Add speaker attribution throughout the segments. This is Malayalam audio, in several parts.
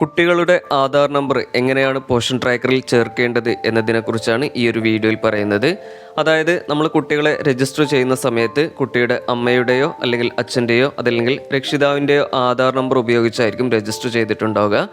Speaker 1: കുട്ടികളുടെ ആധാർ നമ്പർ എങ്ങനെയാണ് പോഷൻ ട്രാക്കറിൽ ചേർക്കേണ്ടത് എന്നതിനെക്കുറിച്ചാണ് ഈ ഒരു വീഡിയോയിൽ പറയുന്നത്. അതായത് നമ്മൾ കുട്ടികളെ രജിസ്റ്റർ ചെയ്യുന്ന സമയത്ത് കുട്ടിയുടെ അമ്മയുടെയോ അല്ലെങ്കിൽ അച്ഛന്റെയോ അതല്ലെങ്കിൽ രക്ഷിതാവിന്റെയോ ആധാർ നമ്പർ ഉപയോഗിച്ചായിരിക്കും രജിസ്റ്റർ ചെയ്തിട്ടുണ്ടാവുക.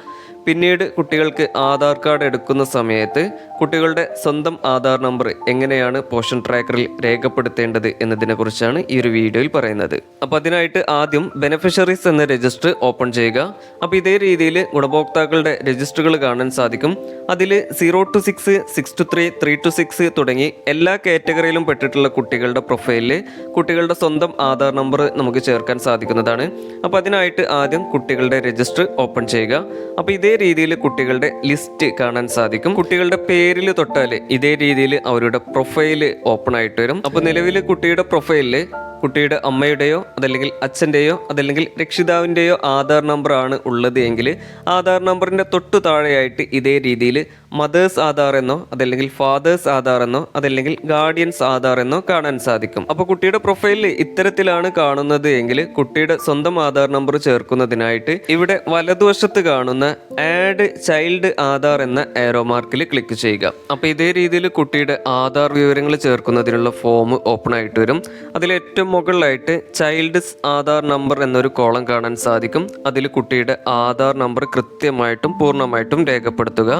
Speaker 1: പിന്നീട് കുട്ടികൾക്ക് ആധാർ കാർഡ് എടുക്കുന്ന സമയത്ത് കുട്ടികളുടെ സ്വന്തം ആധാർ നമ്പർ എങ്ങനെയാണ് പോഷൻ ട്രാക്കറിൽ രേഖപ്പെടുത്തേണ്ടത് എന്നതിനെക്കുറിച്ചാണ് ഈ ഒരു വീഡിയോയിൽ പറയുന്നത്. അപ്പോൾ അതിനായിട്ട് ആദ്യം ബെനഫിഷ്യറീസ് എന്ന രജിസ്റ്റർ ഓപ്പൺ ചെയ്യുക. അപ്പോൾ ഇതേ രീതിയിൽ ഗുണഭോക്താക്കളുടെ രജിസ്റ്ററുകൾ കാണാൻ സാധിക്കും. അതിൽ zero two six six two three three two six തുടങ്ങി എല്ലാ കാറ്റഗറിയിലും പെട്ടിട്ടുള്ള കുട്ടികളുടെ പ്രൊഫൈലിൽ കുട്ടികളുടെ സ്വന്തം ആധാർ നമ്പർ നമുക്ക് ചേർക്കാൻ സാധിക്കുന്നതാണ്. അപ്പോൾ അതിനായിട്ട് ആദ്യം കുട്ടികളുടെ രജിസ്റ്റർ ഓപ്പൺ ചെയ്യുക. അപ്പോൾ ഇതേ രീതിയിൽ കുട്ടികളുടെ ലിസ്റ്റ് കാണാൻ സാധിക്കും. കുട്ടികളുടെ പേരിൽ തൊട്ടാൽ ഇതേ രീതിയിൽ അവരുടെ പ്രൊഫൈൽ ഓപ്പൺ ആയിട്ട് വരും. അപ്പോൾ നിലവിൽ കുട്ടിയുടെ പ്രൊഫൈലിൽ കുട്ടിയുടെ അമ്മയുടെയോ അതല്ലെങ്കിൽ അച്ഛന്റെയോ അതല്ലെങ്കിൽ രക്ഷിതാവിന്റെയോ ആധാർ നമ്പറാണ് ഉള്ളത് എങ്കിൽ ആധാർ നമ്പറിന്റെ തൊട്ടു താഴെയായിട്ട് ഇതേ രീതിയിൽ മദേഴ്സ് ആധാർ എന്നോ അതല്ലെങ്കിൽ ഫാദേഴ്സ് ആധാർ എന്നോ അതല്ലെങ്കിൽ ഗാർഡിയൻസ് ആധാർ എന്നോ കാണാൻ സാധിക്കും. അപ്പോൾ കുട്ടിയുടെ പ്രൊഫൈലിൽ ഇത്തരത്തിലാണ് കാണുന്നത് എങ്കിൽ കുട്ടിയുടെ സ്വന്തം ആധാർ നമ്പർ ചേർക്കുന്നതിനായിട്ട് ഇവിടെ വലതുവശത്ത് കാണുന്ന ആഡ് ചൈൽഡ് ആധാർ എന്ന ഏറോ മാർക്കിൽ ക്ലിക്ക് ചെയ്യുക. അപ്പോൾ ഇതേ രീതിയിൽ കുട്ടിയുടെ ആധാർ വിവരങ്ങൾ ചേർക്കുന്നതിനുള്ള ഫോം ഓപ്പൺ ആയിട്ട് വരും. അതിൽ ഏറ്റവും മുകളിലായിട്ട് ചൈൽഡ്സ് ആധാർ നമ്പർ എന്നൊരു കോളം കാണാൻ സാധിക്കും. അതിൽ കുട്ടിയുടെ ആധാർ നമ്പർ കൃത്യമായിട്ടും പൂർണമായിട്ടും രേഖപ്പെടുത്തുക.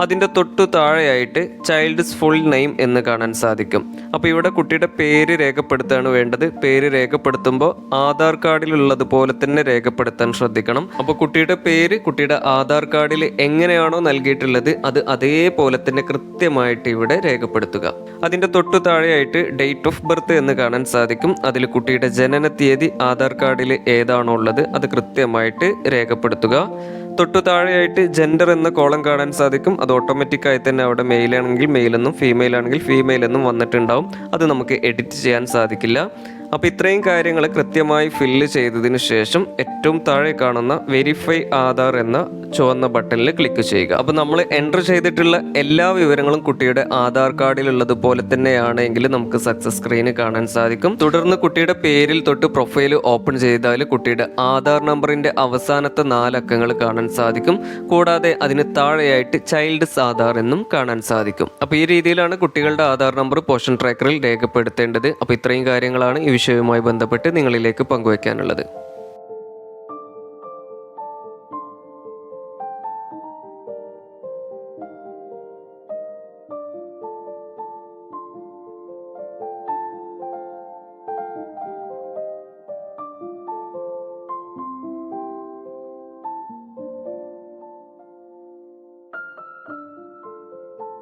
Speaker 1: അതിന്റെ തൊട്ടു താഴെയായിട്ട് ചൈൽഡ്സ് ഫുൾ നെയിം എന്ന് കാണാൻ സാധിക്കും. അപ്പോൾ ഇവിടെ കുട്ടിയുടെ പേര് രേഖപ്പെടുത്താണ് വേണ്ടത്. പേര് രേഖപ്പെടുത്തുമ്പോൾ ആധാർ കാർഡിലുള്ളതുപോലെ തന്നെ രേഖപ്പെടുത്താൻ ശ്രദ്ധിക്കണം. അപ്പോൾ കുട്ടിയുടെ പേര് കുട്ടിയുടെ ആധാർ കാർഡിൽ എങ്ങനെയാണോ നൽകിയിട്ടുള്ളത് അത് അതേപോലെ തന്നെ കൃത്യമായിട്ട് ഇവിടെ രേഖപ്പെടുത്തുക. അതിന്റെ തൊട്ടു താഴെയായിട്ട് ഡേറ്റ് ഓഫ് ബർത്ത് എന്ന് കാണാൻ സാധിക്കും. അതിൽ കുട്ടിയുടെ ജനന തീയതി ആധാർ കാർഡിൽ ഏതാണോ ഉള്ളത് അത് കൃത്യമായിട്ട് രേഖപ്പെടുത്തുക. തൊട്ടു താഴെയായിട്ട് ജെൻഡർ എന്ന കോളം കാണാൻ സാധിക്കും. അത് ഓട്ടോമാറ്റിക്കായി തന്നെ അവിടെ മെയിൽ ആണെങ്കിൽ മെയിൽ എന്നും ഫീമെയിൽ ആണെങ്കിൽ ഫീമെയിൽ എന്നും വന്നിട്ടുണ്ടാവും. അത് നമുക്ക് എഡിറ്റ് ചെയ്യാൻ സാധിക്കില്ല. അപ്പോൾ ഇത്രയും കാര്യങ്ങൾ കൃത്യമായി ഫില്ല് ചെയ്തതിന് ശേഷം ഏറ്റവും താഴെ കാണുന്ന വെരിഫൈ ആധാർ എന്ന ചുവന്ന ബട്ടണിൽ ക്ലിക്ക് ചെയ്യുക. അപ്പോൾ നമ്മൾ എന്റർ ചെയ്തിട്ടുള്ള എല്ലാ വിവരങ്ങളും കുട്ടിയുടെ ആധാർ കാർഡിലുള്ളതുപോലെ തന്നെയാണെങ്കിൽ നമുക്ക് സക്സസ് സ്ക്രീന് കാണാൻ സാധിക്കും. തുടർന്ന് കുട്ടിയുടെ പേരിൽ തൊട്ട് പ്രൊഫൈൽ ഓപ്പൺ ചെയ്താൽ കുട്ടിയുടെ ആധാർ നമ്പറിന്റെ അവസാനത്തെ നാലക്കങ്ങൾ കാണാൻ സാധിക്കും. കൂടാതെ അതിന് താഴെയായിട്ട് ചൈൽഡ്സ് ആധാർ എന്നും കാണാൻ സാധിക്കും. അപ്പോൾ ഈ രീതിയിലാണ് കുട്ടികളുടെ ആധാർ നമ്പർ പോഷൻ ട്രാക്കറിൽ രേഖപ്പെടുത്തേണ്ടത്. അപ്പോൾ ഇത്രയും കാര്യങ്ങളാണ് ഈ വിഷയവുമായി ബന്ധപ്പെട്ട് നിങ്ങളിലേക്ക് പങ്കുവയ്ക്കാനുള്ളത്.